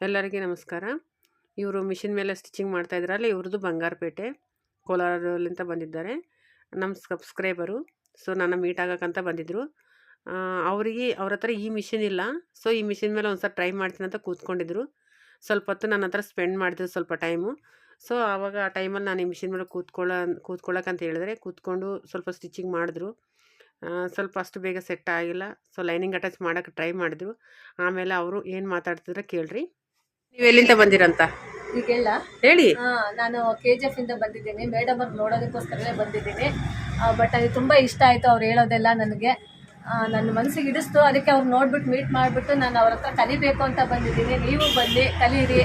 ಎಲ್ಲರಿಗೆ ನಮಸ್ಕಾರ. ಇವರು ಮಿಷಿನ್ ಮೇಲೆ ಸ್ಟಿಚಿಂಗ್ ಮಾಡ್ತಾ ಇದ್ರಲ್ಲ, ಇವ್ರದ್ದು ಬಂಗಾರಪೇಟೆ ಕೋಲಾರಲ್ಲಿಂತ ಬಂದಿದ್ದಾರೆ. ನಮ್ಮ ಸಬ್ಸ್ಕ್ರೈಬರು. ಸೊ, ನನ್ನ ಮೀಟ್ ಆಗೋಕ್ಕಂತ ಬಂದಿದ್ದರು ಅವರಿಗೆ, ಅವ್ರ ಹತ್ರ ಈ ಮಿಷಿನ್ ಇಲ್ಲ. ಸೊ, ಈ ಮಿಷಿನ್ ಮೇಲೆ ಒಂದು ಸಲ ಟ್ರೈ ಮಾಡ್ತೀನಿ ಅಂತ ಕೂತ್ಕೊಂಡಿದ್ರು. ಸ್ವಲ್ಪ ಹೊತ್ತು ನನ್ನ ಹತ್ರ ಸ್ಪೆಂಡ್ ಮಾಡಿದ್ರು ಸ್ವಲ್ಪ ಟೈಮು. ಸೊ, ಆವಾಗ ಆ ಟೈಮಲ್ಲಿ ನಾನು ಈ ಮಿಷಿನ್ ಮೇಲೆ ಕೂತ್ಕೊಳ್ಳ ಕೂತ್ಕೊಳ್ಳೋಕ್ಕಂತ ಹೇಳಿದ್ರೆ, ಕೂತ್ಕೊಂಡು ಸ್ವಲ್ಪ ಸ್ಟಿಚಿಂಗ್ ಮಾಡಿದ್ರು. ಸ್ವಲ್ಪ ಅಷ್ಟು ಬೇಗ ಸೆಟ್ ಆಗಿಲ್ಲ. ಸೊ, ಲೈನಿಂಗ್ ಅಟ್ಯಾಚ್ ಮಾಡೋಕ್ಕೆ ಟ್ರೈ ಮಾಡಿದ್ರು. ಆಮೇಲೆ ಅವರು ಏನು ಮಾತಾಡ್ತಿದ್ರೆ ಕೇಳ್ರಿ. ನೀವು ಎಲ್ಲಿಂದ ಬಂದಿರಂತ? ಈಗೆಲ್ಲ ಹೇಳಿ. ನಾನು ಕೆ ಜಿ ಎಫ್ ಇಂದ ಬಂದಿದ್ದೀನಿ. ಮೇಡಮ್ ಅವ್ರು ನೋಡೋದಕ್ಕೋಸ್ಕರನೇ ಬಂದಿದ್ದೀನಿ. ಬಟ್ ಅದು ತುಂಬ ಇಷ್ಟ ಆಯಿತು ಅವ್ರು ಹೇಳೋದೆಲ್ಲ ನನಗೆ. ನನ್ನ ಮನಸ್ಸಿಗೆ ಹಿಡಿಸ್ತು. ಅದಕ್ಕೆ ಅವ್ರು ನೋಡ್ಬಿಟ್ಟು ಮೀಟ್ ಮಾಡಿಬಿಟ್ಟು ನಾನು ಅವ್ರ ಹತ್ರ ಕಲಿಬೇಕು ಅಂತ ಬಂದಿದ್ದೀನಿ. ನೀವು ಬನ್ನಿ ಕಲೀರಿ.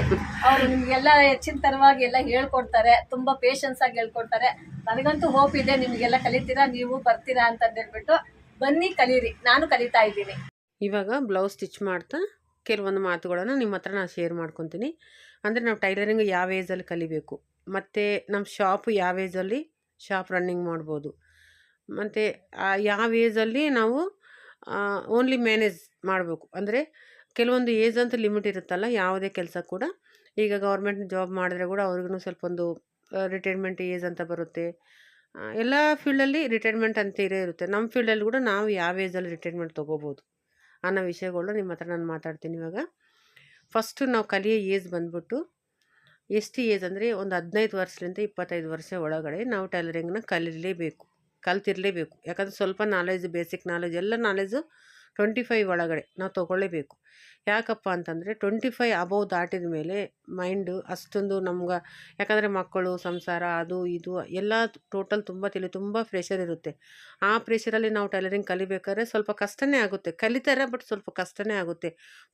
ಅವರು ನಿಮಗೆಲ್ಲ ಹೆಚ್ಚಿನ ತರವಾಗಿ ಎಲ್ಲ ಹೇಳ್ಕೊಡ್ತಾರೆ. ತುಂಬ ಪೇಷನ್ಸ್ ಆಗಿ ಹೇಳ್ಕೊಡ್ತಾರೆ. ನನಗಂತೂ ಹೋಪ್ ಇದೆ ನಿಮಗೆಲ್ಲ ಕಲಿತೀರಾ ನೀವು ಬರ್ತೀರಾ ಅಂತ ಹೇಳ್ಬಿಟ್ಟು ಬನ್ನಿ ಕಲೀರಿ. ನಾನು ಕಲಿತಾ ಇದ್ದೀನಿ. ಇವಾಗ ಬ್ಲೌಸ್ ಸ್ಟಿಚ್ ಮಾಡ್ತಾ ಕೆಲವೊಂದು ಮಾತುಗಳನ್ನು ನಿಮ್ಮ ಹತ್ರ ನಾನು ಶೇರ್ ಮಾಡ್ಕೊತೀನಿ. ಅಂದರೆ ನಾವು ಟೈಲರಿಂಗ್ ಯಾವ ಏಜಲ್ಲಿ ಕಲಿಬೇಕು. ಮತ್ತು ನಮ್ಮ ಶಾಪ್ ಯಾವ ಏಜಲ್ಲಿ ಶಾಪ್ ರನ್ನಿಂಗ್ ಮಾಡ್ಬೋದು. ಮತ್ತು ಯಾವ ಏಜಲ್ಲಿ ನಾವು ಓನ್ಲಿ ಮ್ಯಾನೇಜ್ ಮಾಡಬೇಕು. ಅಂದರೆ ಕೆಲವೊಂದು ಏಜ್ ಅಂತ ಲಿಮಿಟ್ ಇರುತ್ತಲ್ಲ, ಯಾವುದೇ ಕೆಲಸ ಕೂಡ. ಈಗ ಗೌರ್ಮೆಂಟ್ ಜಾಬ್ ಮಾಡಿದ್ರೆ ಕೂಡ ಅವ್ರಿಗೂ ಸ್ವಲ್ಪ ಒಂದು ರಿಟೈರ್ಮೆಂಟ್ ಏಜ್ ಅಂತ ಬರುತ್ತೆ. ಎಲ್ಲ ಫೀಲ್ಡಲ್ಲಿ ರಿಟೈರ್ಮೆಂಟ್ ಅಂತ ಇರೇ ಇರುತ್ತೆ. ನಮ್ಮ ಫೀಲ್ಡಲ್ಲಿ ಕೂಡ ನಾವು ಯಾವ ಏಜಲ್ಲಿ ರಿಟೈರ್ಮೆಂಟ್ ತೊಗೋಬೋದು. ಅನ್ನೋ ವಿಷಯಗಳು ನಿಮ್ಮ ಹತ್ರ ನಾನು ಮಾತಾಡ್ತೀನಿ ಇವಾಗ. ಫಸ್ಟು ನಾವು ಕಲಿಯೋ ಏಜ್ ಬಂದ್ಬಿಟ್ಟು ಎಷ್ಟು ಏಜ್ ಅಂದರೆ ಒಂದು ಹದಿನೈದು ವರ್ಷದಿಂದ ಇಪ್ಪತ್ತೈದು ವರ್ಷ ಒಳಗಡೆ ನಾವು ಟೈಲರಿಂಗ್ನ ಕಲೀಲೇಬೇಕು ಕಲ್ತಿರಲೇಬೇಕು. ಯಾಕಂದರೆ ಸ್ವಲ್ಪ ನಾಲೆಜ್ ಬೇಸಿಕ್ ನಾಲೆಜ್ ಎಲ್ಲ ನಾಲೆಜು ಟ್ವೆಂಟಿ ಫೈವ್ ಒಳಗಡೆ ನಾವು ತೊಗೊಳ್ಳೇಬೇಕು ಯಾಕಪ್ಪ ಅಂತಂದರೆ ಟ್ವೆಂಟಿ ಫೈವ್ ಅಬೌವ್ ದಾಟಿದ ಮೇಲೆ ಮೈಂಡು ಅಷ್ಟೊಂದು ನಮ್ಗೆ, ಯಾಕಂದರೆ ಮಕ್ಕಳು, ಸಂಸಾರ, ಅದು ಇದು ಎಲ್ಲ ಟೋಟಲ್ ತುಂಬ ತಿಳಿ ತುಂಬ ಪ್ರೆಷರ್ ಇರುತ್ತೆ. ಆ ಪ್ರೆಷರಲ್ಲಿ ನಾವು ಟೈಲರಿಂಗ್ ಕಲಿಬೇಕಾದ್ರೆ ಸ್ವಲ್ಪ ಕಷ್ಟನೇ ಆಗುತ್ತೆ. ಕಲಿತಾರೆ ಬಟ್ ಸ್ವಲ್ಪ ಕಷ್ಟನೇ ಆಗುತ್ತೆ.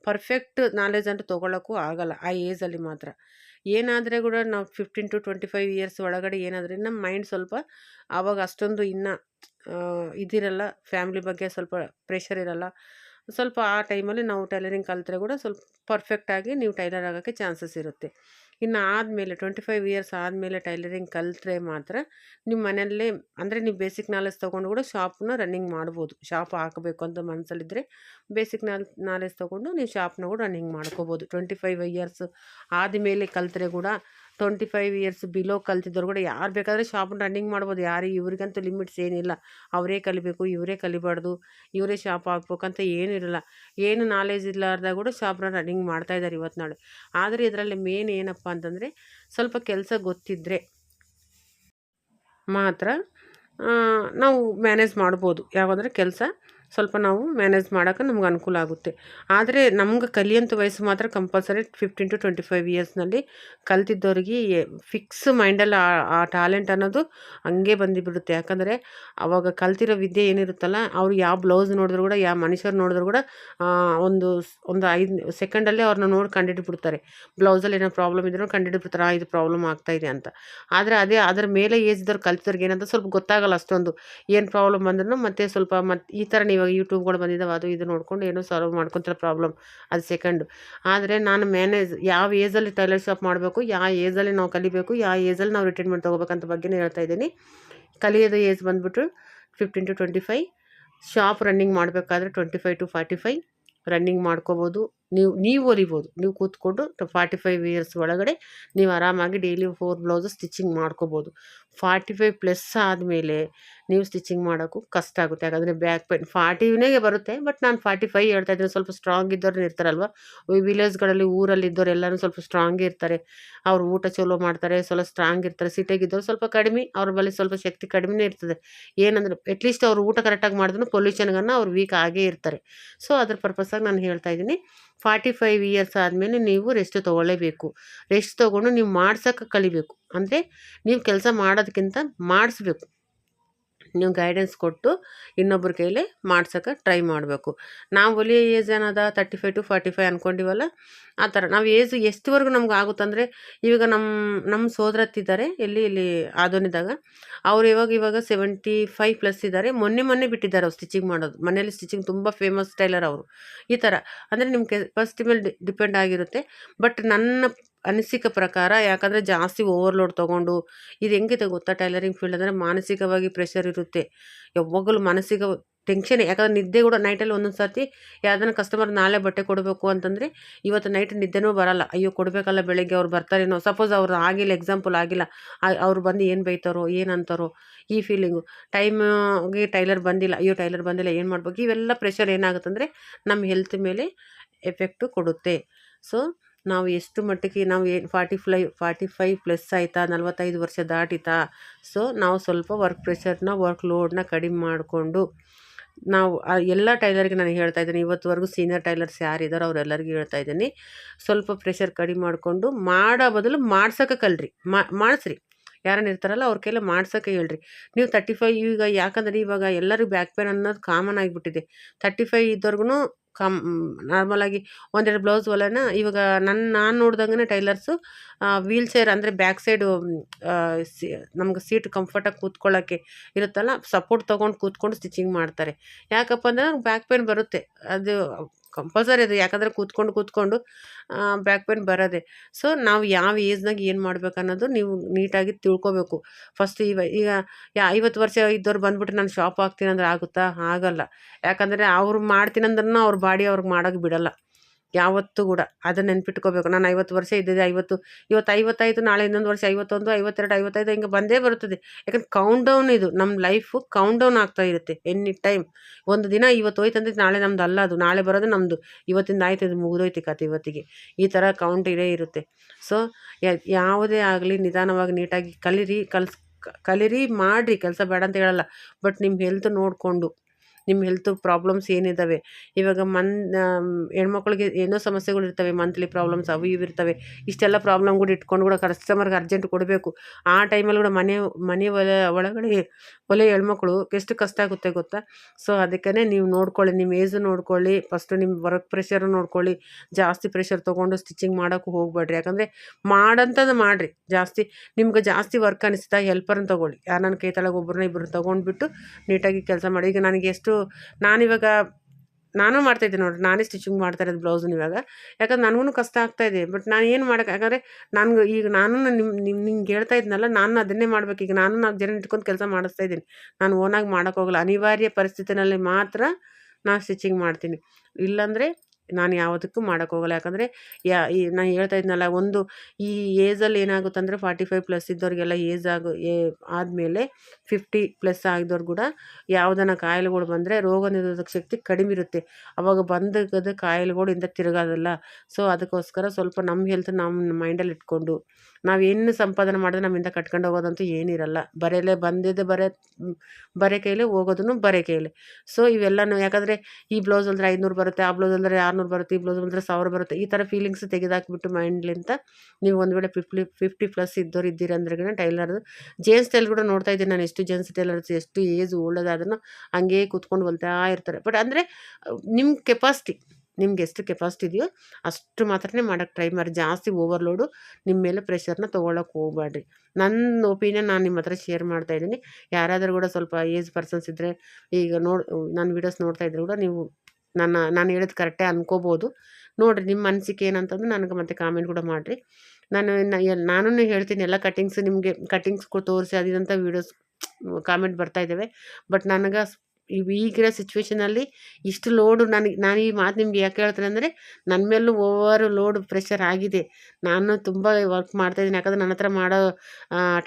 ಪರ್ಫೆಕ್ಟ್ ನಾಲೆಜ್ ಅಂತ ತೊಗೊಳಕ್ಕೂ ಆಗಲ್ಲ, ಆ ಏಜಲ್ಲಿ ಮಾತ್ರ. ಏನಾದರೆ ಕೂಡ ನಾವು fifteen to twenty five years ಒಳಗಡೆ ಏನಾದರೆ ನಮ್ಮ ಮೈಂಡ್ ಸ್ವಲ್ಪ ಆವಾಗ ಅಷ್ಟೊಂದು ಇನ್ನು ಇದಿರಲ್ಲ ಫ್ಯಾಮ್ಲಿ ಬಗ್ಗೆ ಸ್ವಲ್ಪ ಪ್ರೆಷರ್ ಇರಲ್ಲ. ಸ್ವಲ್ಪ ಆ ಟೈಮಲ್ಲಿ ನಾವು ಟೈಲರಿಂಗ್ ಕಲಿತ್ರೆ ಕೂಡ ಸ್ವಲ್ಪ ಪರ್ಫೆಕ್ಟಾಗಿ ನೀವು ಟೈಲರ್ ಆಗೋಕ್ಕೆ ಚಾನ್ಸಸ್ ಇರುತ್ತೆ. ಇನ್ನು ಆದಮೇಲೆ ಟ್ವೆಂಟಿ ಫೈವ್ ಇಯರ್ಸ್ ಆದಮೇಲೆ ಟೈಲರಿಂಗ್ ಕಲಿತ್ರೆ ಮಾತ್ರ ನಿಮ್ಮ ಮನೆಯಲ್ಲೇ ಅಂದರೆ ನೀವು ಬೇಸಿಕ್ ನಾಲೆಜ್ ತೊಗೊಂಡು ಕೂಡ ಶಾಪ್ನ ರನ್ನಿಂಗ್ ಮಾಡ್ಬೋದು. ಶಾಪ್ ಹಾಕಬೇಕು ಅಂತ ಮನಸ್ಸಲ್ಲಿದ್ದರೆ ಬೇಸಿಕ್ ನಾಲ್ ನಾಲೆಜ್ ತೊಗೊಂಡು ನೀವು ಶಾಪ್ನ ಕೂಡ ರನ್ನಿಂಗ್ ಮಾಡ್ಕೋಬೋದು. ಟ್ವೆಂಟಿ ಫೈವ್ ಇಯರ್ಸ್ ಆದಮೇಲೆ ಕಲಿತ್ರೆ ಕೂಡ ಟ್ವೆಂಟಿ ಫೈವ್ ಇಯರ್ಸ್ ಬಿಲೋ ಕಲ್ತಿದ್ದವ್ರು ಕೂಡ ಯಾರು ಬೇಕಾದರೆ ಶಾಪ್ ರನ್ನಿಂಗ್ ಮಾಡ್ಬೋದು. ಯಾರು ಇವ್ರಿಗಂತೂ ಲಿಮಿಟ್ಸ್ ಏನಿಲ್ಲ. ಅವರೇ ಕಲಿಬೇಕು, ಇವರೇ ಕಲಿಬಾರ್ದು, ಇವರೇ ಶಾಪ್ ಹಾಕ್ಬೇಕಂತ ಇರಲ್ಲ. ಏನು ನಾಲೆಜ್ ಇರಲಾರ್ದಾಗ ಕೂಡ ಶಾಪನ್ನ ರನ್ನಿಂಗ್ ಮಾಡ್ತಾ ಇದ್ದಾರೆ ಇವತ್ತು ನಾಳೆ. ಆದರೆ ಇದರಲ್ಲಿ ಮೇನ್ ಏನಪ್ಪ ಅಂತಂದರೆ ಸ್ವಲ್ಪ ಕೆಲಸ ಗೊತ್ತಿದ್ದರೆ ಮಾತ್ರ ನಾವು ಮ್ಯಾನೇಜ್ ಮಾಡ್ಬೋದು. ಯಾವಂದರೆ ಕೆಲಸ ಸ್ವಲ್ಪ ನಾವು ಮ್ಯಾನೇಜ್ ಮಾಡೋಕೆ ನಮ್ಗೆ ಅನುಕೂಲ ಆಗುತ್ತೆ. ಆದರೆ ನಮ್ಗೆ ಕಲಿಯಂಥ ವಯಸ್ಸು ಮಾತ್ರ compulsory fifteen to twenty five ಇಯರ್ಸ್ನಲ್ಲಿ ಕಲ್ತಿದ್ದವ್ರಿಗೆ ಫಿಕ್ಸ್ ಮೈಂಡಲ್ಲಿ ಆ ಟ್ಯಾಲೆಂಟ್ ಅನ್ನೋದು ಹಂಗೆ ಬಂದಿಬಿಡುತ್ತೆ. ಯಾಕಂದರೆ ಅವಾಗ ಕಲ್ತಿರೋ ವಿದ್ಯೆ ಏನಿರುತ್ತಲ್ಲ, ಅವ್ರು ಯಾವ ಬ್ಲೌಸ್ ನೋಡಿದ್ರು ಕೂಡ, ಯಾವ ಮನುಷ್ಯರು ನೋಡಿದ್ರು ಕೂಡ ಒಂದು ಒಂದು ಐದು ಸೆಕೆಂಡಲ್ಲೇ ಅವ್ರನ್ನ ನೋಡಿ ಕಂಡುಹಿಡ್ಬಿಡ್ತಾರೆ ಬ್ಲೌಸಲ್ಲಿ ಏನೋ ಪ್ರಾಬ್ಲಮ್ ಇದ್ರೂ ಕಂಡುಹಿಡ್ಬಿಡ್ತಾರೆ ಇದು ಪ್ರಾಬ್ಲಮ್ ಆಗ್ತಾಯಿದೆ ಅಂತ. ಆದರೆ ಅದೇ ಅದರ ಮೇಲೆ ಏಜ್ದವ್ರು ಕಲ್ತಿದ್ರಿಗೆ ಏನಂತ ಸ್ವಲ್ಪ ಗೊತ್ತಾಗಲ್ಲ ಅಷ್ಟೊಂದು. ಏನು ಪ್ರಾಬ್ಲಮ್ ಬಂದ್ರೂ ಮತ್ತೆ ಸ್ವಲ್ಪ ಮತ್ತೆ ಈ ಥರ ಇವಾಗ ಯೂಟ್ಯೂಬ್ಗಳು ಬಂದಿದ್ದಾವೆ ಅದು ಇದು ನೋಡ್ಕೊಂಡು ಏನೋ ಸಾಲ್ವ್ ಮಾಡ್ಕೊತಾರೆ ಪ್ರಾಬ್ಲಮ್ ಅದು ಸೆಕೆಂಡು ಆದರೆ ನಾನು ಮ್ಯಾನೇಜ್ ಯಾವ ಏಜಲ್ಲಿ ಟೈಲರ್ ಶಾಪ್ ಮಾಡಬೇಕು ಯಾವ ಏಜಲ್ಲಿ ನಾವು ಕಲಿಬೇಕು ಯಾವ ಏಜಲ್ಲಿ ನಾವು ರಿಟೈರ್ಮೆಂಟ್ ತೊಗೋಬೇಕಂತ ಬಗ್ಗೆನೇ ಹೇಳ್ತಾ ಇದ್ದೀನಿ. ಕಲಿಯೋದು ಏಜ್ ಬಂದುಬಿಟ್ಟು fifteen to twenty five shop running ಮಾಡಬೇಕಾದ್ರೆ twenty five to forty five running ಮಾಡ್ಕೋಬೋದು. ನೀವು ನೀವು ಹೊಲಿಬೋದು ನೀವು ಕೂತ್ಕೊಂಡು ಫಾರ್ಟಿ ಫೈವ್ ಇಯರ್ಸ್ ಒಳಗಡೆ ನೀವು ಆರಾಮಾಗಿ ಡೈಲಿ ಫೋರ್ ಬ್ಲೌಸ್ ಸ್ಟಿಚಿಂಗ್ ಮಾಡ್ಕೋಬೋದು. ಫಾರ್ಟಿ ಫೈವ್ ಪ್ಲಸ್ ಆದಮೇಲೆ ನೀವು ಸ್ಟಿಚಿಂಗ್ ಮಾಡೋಕ್ಕೂ ಕಷ್ಟ ಆಗುತ್ತೆ. ಯಾಕಂದರೆ ಬ್ಯಾಕ್ ಪೇನ್ ಫಾರ್ಟಿನೇ ಬರುತ್ತೆ ಬಟ್ ನಾನು ಫಾರ್ಟಿ ಫೈವ್ ಹೇಳ್ತಾ ಇದ್ದೀನಿ. ಸ್ವಲ್ಪ ಸ್ಟ್ರಾಂಗ್ ಇದ್ದವ್ರು ಇರ್ತಾರಲ್ವ? ವಿಲೇಜ್ಗಳಲ್ಲಿ ಊರಲ್ಲಿ ಇದ್ದವ್ರು ಎಲ್ಲರೂ ಸ್ವಲ್ಪ ಸ್ಟ್ರಾಂಗ್ ಇರ್ತಾರೆ. ಅವ್ರು ಊಟ ಚಲೋ ಮಾಡ್ತಾರೆ, ಸ್ವಲ್ಪ ಸ್ಟ್ರಾಂಗ್ ಇರ್ತಾರೆ. ಸಿಟಿಯಾಗಿದ್ದವ್ರು ಸ್ವಲ್ಪ ಕಡಿಮೆ, ಅವ್ರ ಬಳಿ ಸ್ವಲ್ಪ ಶಕ್ತಿ ಕಡಿಮೆನೇ ಇರ್ತದೆ. ಏನಂದ್ರೆ ಅಟ್ಲೀಸ್ಟ್ ಅವ್ರು ಊಟ ಕರೆಕ್ಟಾಗಿ ಮಾಡಿದ್ರು ಪೊಲ್ಯೂಷನ್ಗನ್ನ ಅವ್ರು ವೀಕ್ ಆಗೇ ಇರ್ತಾರೆ. ಸೊ ಅದ್ರ ಪರ್ಪಸಾಗಿ ನಾನು ಹೇಳ್ತಾ ಇದ್ದೀನಿ. ಫಾರ್ಟಿ ಫೈವ್ ಇಯರ್ಸ್ ಆದಮೇಲೆ ನೀವು ರೆಸ್ಟ್ ತೊಗೊಳ್ಳೇಬೇಕು. ರೆಸ್ಟ್ ತೊಗೊಂಡು ನೀವು ಮಾಡ್ಸೋಕೆ ಕಲಿಬೇಕು. ಅಂದರೆ ನೀವು ಕೆಲಸ ಮಾಡೋದಕ್ಕಿಂತ ಮಾಡಿಸ್ಬೇಕು. ನೀವು ಗೈಡೆನ್ಸ್ ಕೊಟ್ಟು ಇನ್ನೊಬ್ಬರ ಕೈಯಲ್ಲಿ ಮಾಡ್ಸೋಕೆ ಟ್ರೈ ಮಾಡಬೇಕು. ನಾವು ಒಲಿ ಏಜ್ ಏನದ? Thirty five to forty five ಅಂದ್ಕೊಂಡಿವಲ್ಲ ಆ ಥರ ನಾವು ಏಜ್ ಎಷ್ಟುವರೆಗೂ ನಮ್ಗೆ ಆಗುತ್ತಂದರೆ, ಇವಾಗ ನಮ್ಮ ನಮ್ಮ ಸೋದರತ್ತಿದ್ದಾರೆ ಎಲ್ಲಿ, ಇಲ್ಲಿ ಆದೋನಿದಾಗ ಅವ್ರು ಇವಾಗ ಇವಾಗ ಸೆವೆಂಟಿ ಫೈವ್ ಪ್ಲಸ್ ಇದ್ದಾರೆ ಮೊನ್ನೆ ಮೊನ್ನೆ ಬಿಟ್ಟಿದ್ದಾರೆ ಅವ್ರು ಸ್ಟಿಚಿಂಗ್ ಮಾಡೋದು. ಮನೇಲಿ ಸ್ಟಿಚಿಂಗ್ ತುಂಬ ಫೇಮಸ್ ಟೈಲರ್ ಅವರು. ಈ ಥರ ಅಂದರೆ ನಿಮ್ಮ ಫಸ್ಟ್ ಮೇಲೆ ಡಿಪೆಂಡ್ ಆಗಿರುತ್ತೆ. ಬಟ್ ನನ್ನ ಅನಿಸಿಕೆ ಪ್ರಕಾರ ಯಾಕಂದರೆ ಜಾಸ್ತಿ ಓವರ್ಲೋಡ್ ತೊಗೊಂಡು, ಇದು ಹೆಂಗಿದೆ ಗೊತ್ತಾ ಟೈಲರಿಂಗ್ ಫೀಲ್ಡ್ ಅಂದರೆ ಮಾನಸಿಕವಾಗಿ ಪ್ರೆಷರ್ ಇರುತ್ತೆ. ಯಾವಾಗಲೂ ಮಾನಸಿಕ ಟೆನ್ಷನ್ ಯಾಕಂದ್ರೆ ನಿದ್ದೆ ಕೂಡ ನೈಟಲ್ಲಿ ಒಂದೊಂದು ಸರ್ತಿ ಯಾವ್ದಾನ ಕಸ್ಟಮರ್ ನಾಳೆ ಬಟ್ಟೆ ಕೊಡಬೇಕು ಅಂತಂದರೆ ಇವತ್ತು ನೈಟ್ ನಿದ್ದೆನೂ ಬರಲ್ಲ. ಅಯ್ಯೋ ಕೊಡಬೇಕಲ್ಲ, ಬೆಳಗ್ಗೆ ಅವ್ರು ಬರ್ತಾರೇನೋ ಸಪೋಸ್ ಅವ್ರು ಆಗಿಲ್ಲ ಎಕ್ಸಾಂಪಲ್ ಆಗಿಲ್ಲ ಅವ್ರು ಬಂದು ಏನು ಬೈತಾರೋ ಏನಂತಾರೋ ಈ ಫೀಲಿಂಗು ಟೈಮ್ಗೆ ಟೈಲರ್ ಬಂದಿಲ್ಲ, ಅಯ್ಯೋ ಟೈಲರ್ ಬಂದಿಲ್ಲ, ಏನು ಮಾಡ್ಬೇಕು? ಇವೆಲ್ಲ ಪ್ರೆಷರ್ ಏನಾಗುತ್ತಂದರೆ ನಮ್ಮ ಹೆಲ್ತ್ ಮೇಲೆ ಎಫೆಕ್ಟು ಕೊಡುತ್ತೆ. ಸೊ ನಾವು ಎಷ್ಟು ಮಟ್ಟಿಗೆ ನಾವು ಏನು forty fly forty five plus ಆಯಿತಾ, ನಲ್ವತ್ತೈದು ವರ್ಷ ದಾಟಿತಾ, ಸೊ ನಾವು ಸ್ವಲ್ಪ ವರ್ಕ್ ಪ್ರೆಷರ್ನ, ವರ್ಕ್ ಲೋಡ್ನ ಕಡಿಮೆ ಮಾಡಿಕೊಂಡು, ನಾವು ಎಲ್ಲ ಟೈಲರ್ಗೆ ನಾನು ಹೇಳ್ತಾ ಇದ್ದೀನಿ, ಇವತ್ತುವರೆಗೂ ಸೀನಿಯರ್ ಟೈಲರ್ಸ್ ಯಾರಿದ್ದಾರೋ ಅವರೆಲ್ಲರಿಗೂ ಹೇಳ್ತಾ ಇದ್ದೀನಿ, ಸ್ವಲ್ಪ ಪ್ರೆಷರ್ ಕಡಿಮೆ ಮಾಡಿಕೊಂಡು, ಮಾಡೋ ಬದಲು ಮಾಡ್ಸೋಕೆ ಕಲ್ರಿ ಮಾಡಿಸ್ರಿ, ಯಾರನ್ನ ಇರ್ತಾರಲ್ಲ ಅವ್ರ ಕೈಲಿ ಮಾಡ್ಸೋಕ್ಕೆ ಹೇಳ್ರಿ, ನೀವು ತರ್ಟಿ ಫೈವ್ ಈಗ ಯಾಕಂದರೆ ಇವಾಗ ಎಲ್ಲರಿಗೂ ಬ್ಯಾಕ್ ಪೇನ್ ಅನ್ನೋದು ಕಾಮನ್ ಆಗಿಬಿಟ್ಟಿದೆ, ತರ್ಟಿ ಫೈವ್ ಇದ್ದವ್ರಿಗೂ ಕಾಮ್ ನಾರ್ಮಲಾಗಿ ಒಂದೆರಡು ಬ್ಲೌಸ್ ಹೊಲನ, ಇವಾಗ ನನ್ನ ನಾನು ನೋಡ್ದಂಗೆ ಟೈಲರ್ಸು ವೀಲ್ ಚೇರ್ ಅಂದರೆ ಬ್ಯಾಕ್ ಸೈಡು ನಮ್ಗೆ ಸೀಟ್ ಕಂಫರ್ಟಾಗಿ ಕೂತ್ಕೊಳ್ಳೋಕ್ಕೆ ಇರುತ್ತಲ್ಲ, ಸಪೋರ್ಟ್ ತೊಗೊಂಡು ಕೂತ್ಕೊಂಡು ಸ್ಟಿಚಿಂಗ್ ಮಾಡ್ತಾರೆ. ಯಾಕಪ್ಪ ಅಂದರೆ ಬ್ಯಾಕ್ ಪೇನ್ ಬರುತ್ತೆ. ಅದು ಕಂಪಲ್ಸರಿ ಅದು. ಯಾಕಂದರೆ ಕೂತ್ಕೊಂಡು ಕೂತ್ಕೊಂಡು ಬ್ಯಾಕ್ ಪೇನ್ ಬರೋದೆ. ಸೊ ನಾವು ಯಾವ ಏಜ್ನಾಗ ಏನು ಮಾಡ್ಬೇಕು ಅನ್ನೋದು ನೀವು ನೀಟಾಗಿ ತಿಳ್ಕೊಬೇಕು. ಫಸ್ಟ್ ಇವ, ಈಗ ಯಾ, ಐವತ್ತು ವರ್ಷ ಇದ್ದವ್ರು ಬಂದ್ಬಿಟ್ಟು ನಾನು ಶಾಪ್ ಹಾಕ್ತೀನಿ ಅಂದ್ರೆ ಆಗುತ್ತಾ? ಆಗಲ್ಲ. ಯಾಕಂದರೆ ಅವ್ರು ಮಾಡ್ತೀನಿ ಅಂದ್ರೂ ಅವ್ರ ಬಾಡಿ ಅವ್ರಿಗೆ ಮಾಡೋಕ್ಕೆ ಬಿಡಲ್ಲ. ಯಾವತ್ತೂ ಕೂಡ ಅದನ್ನು ನೆನ್ಪಿಟ್ಕೋಬೇಕು. ನಾನು ಐವತ್ತು ವರ್ಷ ಇದ್ದಿದ್ದೆ, ಐವತ್ತು, ಇವತ್ತು ಐವತ್ತೈದು, ನಾಳೆ ಇನ್ನೊಂದು ವರ್ಷ ಐವತ್ತೊಂದು, ಐವತ್ತೆರಡು, ಐವತ್ತೈದು ಹಿಂಗೆ ಬಂದೇ ಬರುತ್ತದೆ. ಯಾಕಂದ್ರೆ ಕೌಂಟ್ ಡೌನ್ ಇದು, ನಮ್ಮ ಲೈಫು ಕೌಂಟ್ ಡೌನ್ ಆಗ್ತಾ ಇರುತ್ತೆ ಎನಿ ಟೈಮ್ ಒಂದು ದಿನ ಇವತ್ತು ಹೋಯ್ತು ಅಂದ್ರೆ ನಾಳೆ ನಮ್ದು ಅಲ್ಲ ಅದು. ನಾಳೆ ಬರೋದು ನಮ್ಮದು ಇವತ್ತಿಂದ ಆಯ್ತು, ಇದು ಮುಗಿದೋಯ್ತು ಕತೆ ಇವತ್ತಿಗೆ. ಈ ಥರ ಕೌಂಟ್ ಇರೇ ಇರುತ್ತೆ. ಸೊ ಯಾವುದೇ ಆಗಲಿ ನಿಧಾನವಾಗಿ ನೀಟಾಗಿ ಕಲಿರಿ, ಕಲ್ಸ್ ಕಲಿರಿ, ಮಾಡಿರಿ. ಕೆಲಸ ಬೇಡ ಅಂತ ಹೇಳಲ್ಲ. ಬಟ್ ನಿಮ್ಮ ಹೆಲ್ತ್ ನೋಡಿಕೊಂಡು. ನಿಮ್ಮ ಹೆಲ್ತ್ ಪ್ರಾಬ್ಲಮ್ಸ್ ಏನಿದ್ದಾವೆ ಇವಾಗ ಮನ್ ಹೆಣ್ಮಕ್ಳಿಗೆ ಏನೋ ಸಮಸ್ಯೆಗಳು ಇರ್ತವೆ ಮಂತ್ಲಿ ಪ್ರಾಬ್ಲಮ್ಸ್ ಅವು ಇವು ಇರ್ತವೆ. ಇಷ್ಟೆಲ್ಲ ಪ್ರಾಬ್ಲಮ್ ಕೂಡ ಇಟ್ಕೊಂಡು ಕೂಡ ಕಸ್ಟಮರ್ಗೆ ಅರ್ಜೆಂಟ್ ಕೊಡಬೇಕು. ಆ ಟೈಮಲ್ಲಿ ಕೂಡ ಮನೆ ಮನೆ ಒಲೆ ಒಳಗಡೆ ಒಲೆ ಹೆಣ್ಮಕ್ಳು ಎಷ್ಟು ಕಷ್ಟ ಆಗುತ್ತೆ ಗೊತ್ತಾ? ಸೊ ಅದಕ್ಕೇ ನೀವು ನೋಡ್ಕೊಳ್ಳಿ ನಿಮ್ಮ ಏಜು ನೋಡ್ಕೊಳ್ಳಿ ಫಸ್ಟು ನಿಮ್ಮ ವರ್ಕ್ ಪ್ರೆಷರ್ ನೋಡ್ಕೊಳ್ಳಿ. ಜಾಸ್ತಿ ಪ್ರೆಷರ್ ತೊಗೊಂಡು ಸ್ಟಿಚಿಂಗ್ ಮಾಡೋಕ್ಕೂ ಹೋಗ್ಬೇಡ್ರಿ. ಯಾಕಂದರೆ ಮಾಡಂಥದ್ದು ಮಾಡಿರಿ. ಜಾಸ್ತಿ ನಿಮ್ಗೆ ಜಾಸ್ತಿ ವರ್ಕ್ ಅನಿಸ್ತಾ ಹೆಲ್ಪರ್ನ ತೊಗೊಳ್ಳಿ. ಯಾರು ನನ್ನ ಕೈ ತಳಗೆ ಒಬ್ಬರನ್ನ ಇಬ್ಬರು ತೊಗೊಂಡ್ಬಿಟ್ಟು ನೀಟಾಗಿ ಕೆಲಸ ಮಾಡಿ. ಈಗ ನನಗೆ ಎಷ್ಟು ನಾನಿವಾಗ ನಾನು ಮಾಡ್ತಾಯಿದ್ದೆ ನೋಡಿರಿ, ನಾನೇ ಸ್ಟಿಚಿಂಗ್ ಮಾಡ್ತಾ ಇರೋದು ಇವಾಗ. ಯಾಕಂದ್ರೆ ನನಗೂ ಕಷ್ಟ ಆಗ್ತಾಯಿದೆ ಬಟ್ ನಾನು ಏನು ಮಾಡೋಕೆ ಯಾಕಂದರೆ ನನಗೆ ಈಗ ನಾನು ನಿಮ್ಮ ನಿಮ್ಮ ನಿಮ್ಗೆ ಹೇಳ್ತಾ ಇದ್ನಲ್ಲ, ನಾನು ಅದನ್ನೇ ಮಾಡ್ಬೇಕು. ಈಗ ನಾನು ನಾಲ್ಕು ಜನ ಇಟ್ಕೊಂಡು ಕೆಲಸ ಮಾಡಿಸ್ತಾ ಇದ್ದೀನಿ. ನಾನು ಓನಾಗಿ ಮಾಡೋಕ್ಕೋಗಲ್ಲ ಅನಿವಾರ್ಯ ಪರಿಸ್ಥಿತಿನಲ್ಲಿ ಮಾತ್ರ ನಾನು ಸ್ಟಿಚಿಂಗ್ ಮಾಡ್ತೀನಿ. ಇಲ್ಲಾಂದರೆ ನಾನು ಯಾವುದಕ್ಕೂ ಮಾಡೋಕ್ಕೋಗಲ್ಲ ಯಾಕಂದರೆ ಯಾ, ಈ ನಾನು ಹೇಳ್ತಾ ಇದ್ನಲ್ಲ, ಒಂದು ಈ ಏಜಲ್ಲಿ ಏನಾಗುತ್ತೆ ಅಂದರೆ ಫಾರ್ಟಿ ಫೈವ್ ಪ್ಲಸ್ ಇದ್ದವ್ರಿಗೆಲ್ಲ ಏಜ್ ಆಗು ಏ ಆದಮೇಲೆ ಫಿಫ್ಟಿ ಪ್ಲಸ್ ಆಗಿದವ್ರು ಕೂಡ ಯಾವುದನ್ನ ಕಾಯಿಲೆಗಳು ಬಂದರೆ ರೋಗ ನಿರೋಧಕ ಶಕ್ತಿ ಕಡಿಮೆ ಇರುತ್ತೆ. ಅವಾಗ ಕಾಯಿಲೆಗಳು ಇಂದ ತಿರುಗಾದಲ್ಲ. ಸೊ ಅದಕ್ಕೋಸ್ಕರ ಸ್ವಲ್ಪ ನಮ್ಮ ಹೆಲ್ತ್ ನಮ್ಮ ಮೈಂಡಲ್ಲಿ ಇಟ್ಕೊಂಡು ನಾವೇನು ಸಂಪಾದನೆ ಮಾಡಿದ್ರೆ ನಮ್ಮಿಂದ ಕಟ್ಕೊಂಡು ಹೋಗೋದಂತೂ ಏನಿರಲ್ಲ ಬರೆಯಲ್ಲೇ ಬಂದಿದ್ದು ಬರೇ ಬರೇ ಕೈಲೇ ಹೋಗೋದನ್ನು ಬರೆ ಕೈಲಿ. ಸೊ ಇವೆಲ್ಲನೂ ಯಾಕಂದರೆ ಈ ಬ್ಲೌಸ್ ಅಂದರೆ ಐದುನೂರು ಬರುತ್ತೆ, ಆ ಬ್ಲೌಸ್ ಅಂದರೆ ಆರುನೂರು ಬರುತ್ತೆ, ಈ ಬ್ಲೌಸ್ ಅಂದರೆ ಸಾವಿರ ಬರುತ್ತೆ. ಈ ಥರ ಫೀಲಿಂಗ್ಸ್ ತೆಗೆದಾಕ್ಬಿಟ್ಟು ಮೈಂಡ್ಲಿಂತ ನೀವು ಒಂದು ವೇಳೆ ಫಿಫ್ಟಿ ಫಿಫ್ಟಿ ಪ್ಲಸ್ ಇದ್ದವ್ರು ಇದ್ದೀರಂದ್ರೆ ಟೈಲರ್ದು ಜೇನ್ಸ್ ಟೈಲ್ ಕೂಡ ನೋಡ್ತಾ ಇದ್ದೀನಿ ನಾನು. ಎಷ್ಟು ಜೇನ್ಸ್ ಟೈಲರ್ಸ್ ಎಷ್ಟು ಏಜ್ ಒಳ್ಳೇದಾದ್ರೂ ಹಂಗೇ ಕೂತ್ಕೊಂಡು ಹೊಲ್ತಾ ಇರ್ತಾರೆ. ಬಟ್ ಅಂದರೆ ನಿಮ್ಮ ಕೆಪಾಸಿಟಿ ನಿಮ್ಗೆ ಎಷ್ಟು ಕೆಪಾಸಿಟಿ ಇದೆಯೋ ಅಷ್ಟು ಮಾತ್ರನೇ ಮಾಡೋಕ್ಕೆ ಟ್ರೈ ಮಾಡಿ. ಜಾಸ್ತಿ ಓವರ್ಲೋಡು ನಿಮ್ಮ ಮೇಲೆ ಪ್ರೆಷರ್ನ ತೊಗೊಳಕ್ಕೆ ಹೋಗ್ಬೇಡ್ರಿ ನನ್ನ ಒಪಿನಿಯನ್ ನಾನು ನಿಮ್ಮ ಹತ್ರ ಶೇರ್ ಮಾಡ್ತಾ ಇದ್ದೀನಿ. ಯಾರಾದರೂ ಕೂಡ ಸ್ವಲ್ಪ ಏಜ್ ಪರ್ಸನ್ಸ್ ಇದ್ದರೆ ಈಗ ನೋಡಿ ನನ್ನ ವೀಡಿಯೋಸ್ ನೋಡ್ತಾ ಇದ್ರೆ ಕೂಡ ನೀವು ನನ್ನ, ನಾನು ಹೇಳಿದ ಕರೆಕ್ಟೇ ಅನ್ಕೋಬೋದು. ನೋಡಿರಿ ನಿಮ್ಮ ಅನಿಸಿಕೆ ಏನಂತಂದು ನನಗೆ ಮತ್ತೆ ಕಾಮೆಂಟ್ ಕೂಡ ಮಾಡಿರಿ. ನಾನು ನಾನು ಹೇಳ್ತೀನಿ ಎಲ್ಲ ಕಟಿಂಗ್ಸ್ ನಿಮಗೆ ಕಟ್ಟಿಂಗ್ಸ್ ತೋರಿಸಿ ಅದಿದಂಥ ವೀಡಿಯೋಸ್ ಕಾಮೆಂಟ್ ಬರ್ತಾ ಇದ್ದಾವೆ ಬಟ್ ನನಗೆ ಈಗಿರೋ ಸಿಚುವೇಶನಲ್ಲಿ ಇಷ್ಟು ಲೋಡು ನನಗೆ ನಾನು ಈ ಮಾತು ನಿಮ್ಗೆ ಯಾಕೆ ಹೇಳ್ತೀನಿ ಅಂದರೆ ನನ್ನ ಮೇಲೂ ಓವರ್ ಲೋಡ್ ಪ್ರೆಷರ್ ಆಗಿದೆ. ನಾನು ತುಂಬ ವರ್ಕ್ ಮಾಡ್ತಾಯಿದ್ದೀನಿ ಯಾಕಂದರೆ ನನ್ನ ಹತ್ರ ಮಾಡೋ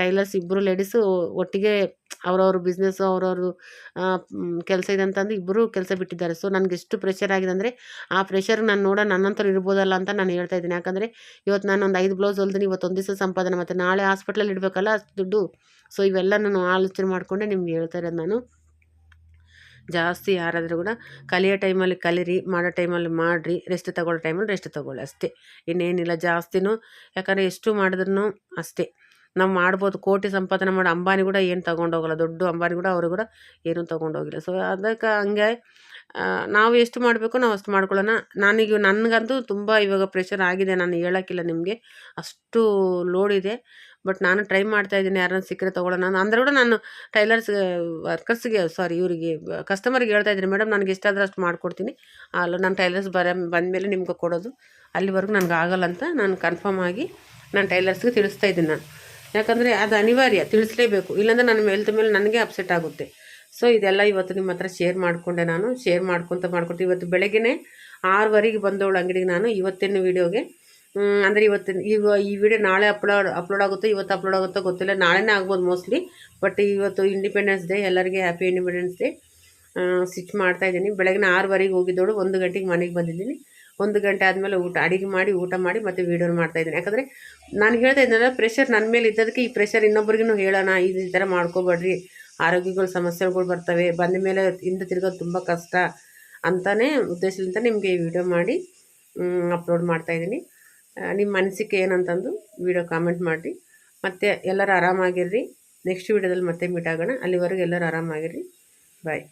ಟೈಲರ್ಸ್ ಇಬ್ಬರು ಲೇಡೀಸು ಒಟ್ಟಿಗೆ ಅವ್ರವ್ರ ಬಿಸ್ನೆಸ್ಸು ಅವ್ರವ್ರು ಕೆಲಸ ಇದೆ ಅಂತಂದು ಇಬ್ಬರು ಕೆಲಸ ಬಿಟ್ಟಿದ್ದಾರೆ. ಸೊ ನನಗೆ ಎಷ್ಟು ಪ್ರೆಷರ್ ಆಗಿದೆ ಅಂದರೆ ಆ ಪ್ರೆಷರ್ ನಾನು ನೋಡೋ ನನ್ನಂಥವ್ರು ಇರ್ಬೋದಲ್ಲ ಅಂತ ನಾನು ಹೇಳ್ತಾ ಇದ್ದೀನಿ. ಯಾಕಂದರೆ ಇವತ್ತು ನಾನು ಒಂದು ಐದು ಬ್ಲೌಸ್ ಹೊಲ್ದಿನಿ, ಇವತ್ತು ಒಂದು ದಿವಸ ಸಂಪಾದನೆ. ಮತ್ತು ನಾಳೆ ಹಾಸ್ಪಿಟ್ಲಲ್ಲಿ ಇಡಬೇಕಲ್ಲ ಅಷ್ಟು ದುಡ್ಡು. ಸೊ ಇವೆಲ್ಲ ನಾನು ಆಲೋಚನೆ ಮಾಡಿಕೊಂಡೆ ನಿಮ್ಗೆ ಹೇಳ್ತಾ ಇರೋದು ನಾನು. ಜಾಸ್ತಿ ಯಾರಾದರೂ ಕೂಡ ಕಲಿಯೋ ಟೈಮಲ್ಲಿ ಕಲೀರಿ, ಮಾಡೋ ಟೈಮಲ್ಲಿ ಮಾಡಿರಿ ರೆಸ್ಟ್ ತಗೊಳ್ಳೋ ಟೈಮಲ್ಲಿ ರೆಸ್ಟ್ ತಗೊಳ್ಳಿ ಅಷ್ಟೇ. ಇನ್ನೇನಿಲ್ಲ ಜಾಸ್ತಿನೂ ಯಾಕಂದರೆ ಎಷ್ಟು ಮಾಡಿದ್ರೂ ಅಷ್ಟೇ. ನಾವು ಮಾಡ್ಬೋದು, ಕೋಟಿ ಸಂಪಾದನೆ ಮಾಡಿ ಅಂಬಾನಿ ಕೂಡ ಏನು ತೊಗೊಂಡೋಗಲ್ಲ ದೊಡ್ಡ ಅಂಬಾನಿ ಕೂಡ ಅವರು ಕೂಡ ಏನೂ ತೊಗೊಂಡೋಗಿಲ್ಲ ಸೊ ಅದಕ್ಕೆ ಹಂಗೆ ನಾವು ಎಷ್ಟು ಮಾಡಬೇಕು ನಾವು ಅಷ್ಟು ಮಾಡ್ಕೊಳ್ಳೋಣ. ನನಗೆ ನನಗಂತೂ ತುಂಬ ಇವಾಗ ಪ್ರೆಷರ್ ಆಗಿದೆ, ನಾನು ಹೇಳೋಕ್ಕಿಲ್ಲ ನಿಮಗೆ. ಅಷ್ಟು ಲೋಡ್ ಇದೆ. ಬಟ್ ನಾನು ಟ್ರೈ ಮಾಡ್ತಾ ಇದ್ದೀನಿ ಯಾರನ್ನ ಸಿಕ್ಕರೆ ತೊಗೊಳ್ಳೋಣ. ಅಂದ್ರೆ ಕೂಡ ನಾನು ಟೈಲರ್ಸ್ ವರ್ಕರ್ಸ್ಗೆ ಸಾರಿ ಇವರಿಗೆ ಕಸ್ಟಮರ್ಗೆ ಹೇಳ್ತಾ ಇದ್ದೀನಿ ಮೇಡಮ್ ನನಗೆ ಎಷ್ಟಾದರೂ ಅಷ್ಟು ಮಾಡ್ಕೊಡ್ತೀನಿ. ಅಲ್ಲ, ನಾನು ಟೈಲರ್ಸ್ ಬರ, ಬಂದಮೇಲೆ ನಿಮ್ಗೆ ಕೊಡೋದು. ಅಲ್ಲಿವರೆಗೂ ನನಗೆ ಆಗಲ್ಲ ಅಂತ ನಾನು ಕನ್ಫರ್ಮ್ ಆಗಿ ನಾನು ಟೈಲರ್ಸ್ಗೆ ತಿಳಿಸ್ತಾ ಇದ್ದೀನಿ ನಾನು. ಯಾಕಂದರೆ ಅದು ಅನಿವಾರ್ಯ, ತಿಳಿಸ್ಲೇಬೇಕು. ಇಲ್ಲಾಂದರೆ ನನ್ನ ಹೆಲ್ತ್ ಮೇಲೆ ನನಗೆ ಅಪ್ಸೆಟ್ ಆಗುತ್ತೆ. ಸೊ ಇದೆಲ್ಲ ಇವತ್ತು ನಿಮ್ಮ ಹತ್ರ ಶೇರ್ ಮಾಡಿಕೊಂಡೆ ನಾನು. ಶೇರ್ ಮಾಡ್ಕೊತ ಮಾಡ್ಕೊಟ್ಟು ಇವತ್ತು ಬೆಳಗ್ಗೆ ಆರುವರೆಗೆ ಬಂದವಳು ಅಂಗಡಿಗೆ ನಾನು. ಇವತ್ತಿನ ವೀಡಿಯೋಗೆ ಅಂದರೆ ಇವತ್ತಿನ, ಇವ, ಈ ವಿಡಿಯೋ ನಾಳೆ ಅಪ್ಲೋಡ್ ಅಪ್ಲೋಡ್ ಆಗುತ್ತೋ, ಇವತ್ತು ಅಪ್ಲೋಡ್ ಆಗುತ್ತೋ ಗೊತ್ತಿಲ್ಲ. ನಾಳೆನೇ ಆಗ್ಬೋದು ಮೋಸ್ಟ್ಲಿ ಬಟ್ ಇವತ್ತು ಇಂಡಿಪೆಂಡೆನ್ಸ್ ಡೇ ಎಲ್ಲರಿಗೆ ಹ್ಯಾಪಿ ಇಂಡಿಪೆಂಡೆನ್ಸ್ ಡೇ ಸ್ಟಿಚ್ ಮಾಡ್ತಾ ಬೆಳಗ್ಗೆ ಆರುವರೆಗೆ ಹೋಗಿದ್ದೋಳು ಒಂದು ಗಂಟೆಗೆ ಮನೆಗೆ ಬಂದಿದ್ದೀನಿ. ಒಂದು ಗಂಟೆ ಆದಮೇಲೆ ಊಟ, ಅಡಿಗೆ ಮಾಡಿ, ಊಟ ಮಾಡಿ ಮತ್ತೆ ಮಾಡ್ತಾ ಇದ್ದೀನಿ. ಯಾಕಂದರೆ ನಾನು ಹೇಳ್ತಾ ಇದ್ದೇನೆ ಪ್ರೆಷರ್ ನನ್ನ ಮೇಲೆ ಇದ್ದದಕ್ಕೆ ಈ ಪ್ರೆಷರ್ ಇನ್ನೊಬ್ರಿಗೂ ಹೇಳೋಣ ಇದು ಈ ಥರ ಮಾಡ್ಕೋಬೇಡ್ರಿ. ಆರೋಗ್ಯಗಳ, ಸಮಸ್ಯೆಗಳು ಬರ್ತವೆ, ಬಂದ ಮೇಲೆ ಹಿಂದೆ ತಿರ್ಗೋದು ತುಂಬ ಕಷ್ಟ ಅಂತಲೇ ಉದ್ದೇಶದಿಂದ ನಿಮಗೆ ಈ ವಿಡಿಯೋ ಮಾಡಿ ಅಪ್ಲೋಡ್ ಮಾಡ್ತಾ ಇದ್ದೀನಿ. ನಿಮ್ಮ ಅನಿಸಿಕೆ ಏನಂತಂದು ವಿಡಿಯೋ ಕಾಮೆಂಟ್ ಮಾಡಿರಿ. ಮತ್ತು ಎಲ್ಲರೂ ಆರಾಮಾಗಿರ್ರಿ. ನೆಕ್ಸ್ಟ್ ವಿಡಿಯೋದಲ್ಲಿ ಮತ್ತೆ ಮೀಟ್ ಆಗೋಣ. ಅಲ್ಲಿವರೆಗೂ ಎಲ್ಲರೂ ಆರಾಮಾಗಿರ್ರಿ. ಬಾಯ್